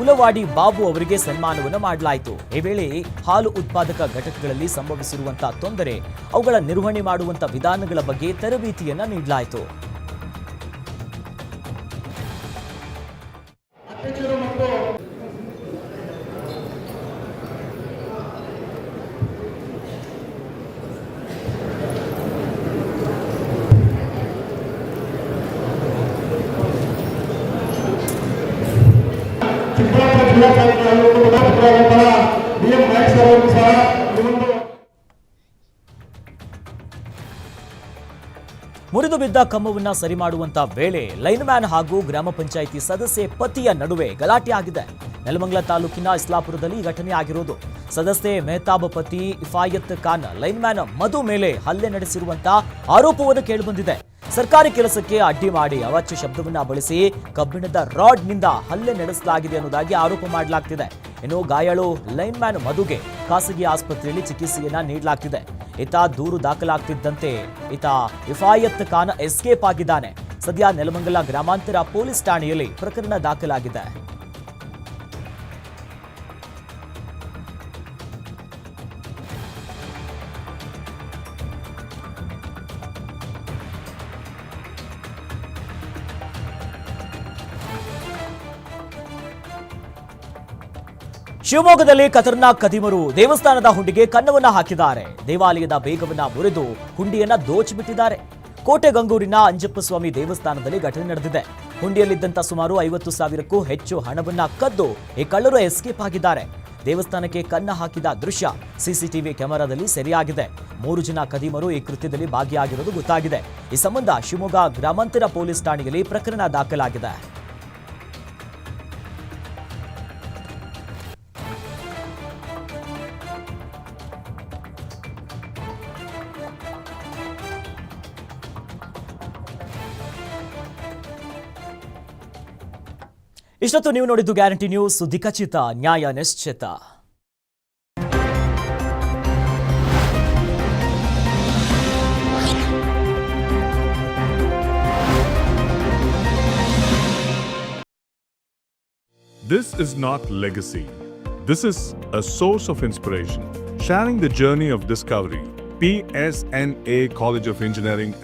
ಉಲವಾಡಿ ಬಾಬು ಅವರಿಗೆ ಸನ್ಮಾನವನ್ನು ಮಾಡಲಾಯಿತು. ಈ ವೇಳೆ ಹಾಲು ಉತ್ಪಾದಕ ಘಟಕಗಳಲ್ಲಿ ಸಂಭವಿಸಿರುವಂತಹ ತೊಂದರೆ, ಅವುಗಳ ನಿರ್ವಹಣೆ ಮಾಡುವಂತಹ ವಿಧಾನಗಳ ಬಗ್ಗೆ ತರಬೇತಿಯನ್ನ ನೀಡಲಾಯಿತು. ಮುರಿದು ಬಿದ್ದ ಕಂಬವನ್ನ ಸರಿ ಮಾಡುವಂತ ವೇಳೆ ಲೈನ್ ಮ್ಯಾನ್ ಹಾಗೂ ಗ್ರಾಮ ಪಂಚಾಯಿತಿ ಸದಸ್ಯೆ ಪತಿಯ ನಡುವೆ ಗಲಾಟೆ ಆಗಿದೆ. ನೆಲಮಂಗಲ ತಾಲೂಕಿನ ಇಸ್ಲಾಪುರದಲ್ಲಿ ಘಟನೆ ಆಗಿರೋದು. ಸದಸ್ಯೆ ಮೆಹತಾಬ್ ಪತಿ ಇಫಾಯತ್ ಖಾನ್ ಲೈನ್ ಮ್ಯಾನ್ ಮಧು ಮೇಲೆ ಹಲ್ಲೆ ನಡೆಸಿರುವಂತ ಆರೋಪವನ್ನು ಕೇಳಿಬಂದಿದೆ. ಸರ್ಕಾರಿ ಕೆಲಸಕ್ಕೆ ಅಡ್ಡಿ ಮಾಡಿ ಅವಾಚ್ಯ ಶಬ್ದವನ್ನ ಬಳಸಿ ಕಬ್ಬಿಣದ ರಾಡ್ನಿಂದ ಹಲ್ಲೆ ನಡೆಸಲಾಗಿದೆ ಅನ್ನೋದಾಗಿ ಆರೋಪ ಮಾಡಲಾಗ್ತಿದೆ. ಇನ್ನು ಗಾಯಾಳು ಲೈನ್ ಮ್ಯಾನ್ ಮಧುಗೆ ಖಾಸಗಿ ಆಸ್ಪತ್ರೆಯಲ್ಲಿ ಚಿಕಿತ್ಸೆಯನ್ನ ನೀಡಲಾಗ್ತಿದೆ. ಈತ ದೂರು ದಾಖಲಾಗ್ತಿದ್ದಂತೆ ಈತ ಇಫಾಯತ್ ಖಾನ್ ಎಸ್ಕೇಪ್ ಆಗಿದ್ದಾನೆ. ಸದ್ಯ ನೆಲಮಂಗಲ ಗ್ರಾಮಾಂತರ ಪೊಲೀಸ್ ಠಾಣೆಯಲ್ಲಿ ಪ್ರಕರಣ ದಾಖಲಾಗಿದೆ. ಶಿವಮೊಗ್ಗದಲ್ಲಿ ಖತರ್ನಾಕ್ ಕದಿಮರು ದೇವಸ್ಥಾನದ ಹುಂಡಿಗೆ ಕನ್ನವನ್ನ ಹಾಕಿದ್ದಾರೆ. ದೇವಾಲಯದ ಬೇಗವನ್ನ ಮುರಿದು ಹುಂಡಿಯನ್ನ ದೋಚಿಬಿಟ್ಟಿದ್ದಾರೆ. ಕೋಟೆ ಗಂಗೂರಿನ ಅಂಜಪ್ಪ ಸ್ವಾಮಿ ದೇವಸ್ಥಾನದಲ್ಲಿ ಘಟನೆ ನಡೆದಿದೆ. ಹುಂಡಿಯಲ್ಲಿದ್ದಂತ ಸುಮಾರು ಐವತ್ತು ಸಾವಿರಕ್ಕೂ ಹೆಚ್ಚು ಹಣವನ್ನ ಕದ್ದು ಈ ಕಳ್ಳರು ಎಸ್ಕೇಪ್ ಆಗಿದ್ದಾರೆ. ದೇವಸ್ಥಾನಕ್ಕೆ ಕನ್ನ ಹಾಕಿದ ದೃಶ್ಯ ಸಿಸಿಟಿವಿ ಕ್ಯಾಮೆರಾದಲ್ಲಿ ಸೆರೆಯಾಗಿದೆ. ಮೂರು ಜನ ಕದಿಮರು ಈ ಕೃತ್ಯದಲ್ಲಿ ಭಾಗಿಯಾಗಿರುವುದು ಗೊತ್ತಾಗಿದೆ. ಈ ಸಂಬಂಧ ಶಿವಮೊಗ್ಗ ಗ್ರಾಮಾಂತರ ಪೊಲೀಸ್ ಠಾಣೆಯಲ್ಲಿ ಪ್ರಕರಣ ದಾಖಲಾಗಿದೆ. ಇಷ್ಟೊತ್ತು ನೀವು ನೋಡಿದ್ದು ಗ್ಯಾರಂಟಿ ನ್ಯೂಸ್ ಸುದ್ದಿ ಖಚಿತ ನ್ಯಾಯ ನಿಶ್ಚಿತ This is not legacy. This is a source of inspiration, sharing the journey of discovery. PSNA College of Engineering